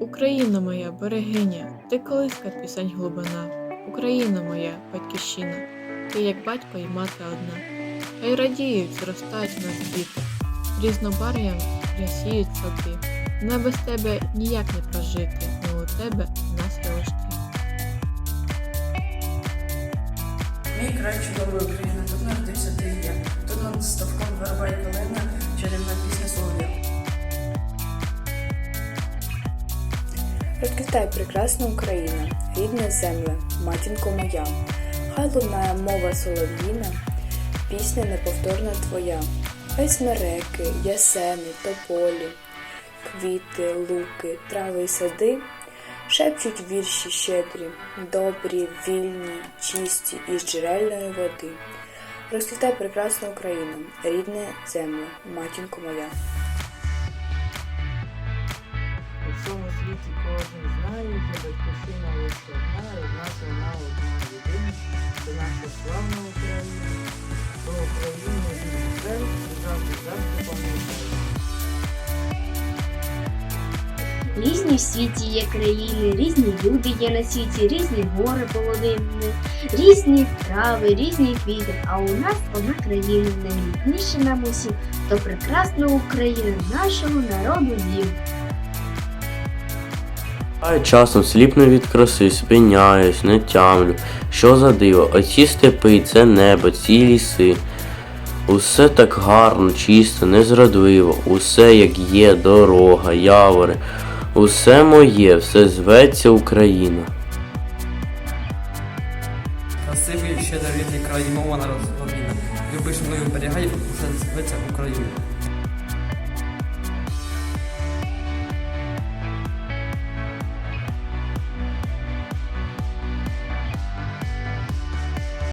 Україна моя, берегиня, ти колиска пісень глибина. Україна моя, батьківщина, ти як батько і мати одна. Хай радіють, зростають нас діти, різнобар'ям рясіють сади. Не без тебе ніяк не прожити, но у тебе в нас є лиш. Мій край чудової України, тут народився ти я. Тут над ставком верба і Розквітай прекрасна Україна, рідна земля, матінко моя. Хай лунає мова солов'їна, пісня неповторна твоя. Хай смереки, ясени, тополі, квіти, луки, трави й сади шепчуть вірші щедрі, добрі, вільні, чисті із джерельної води. Розквітай прекрасна Україна, рідна земля, матінко моя. У всьому світі кожен знає, що батьківщина лише одна, і в нас вона одна єдина. Це наша славна Україна. Про Україну від все завжди завжди пам'ятаємо. Різні в світі є країни, різні люди є на світі, різні гори половини, різні трави, різні квіти. А у нас одна країна найрідніша нам усім, то прекрасна Україна нашого народу дім. Я часом сліпну від краси, спиняюсь, не тямлю. Що за диво? Оці степи, це небо, ці ліси. Усе так гарно, чисто, незрадливо, усе як є, дорога, явори, усе моє, все зветься Україна. Красивий ще рідний край мова розповіна. Любиш мою берегай, усе зветься Україна.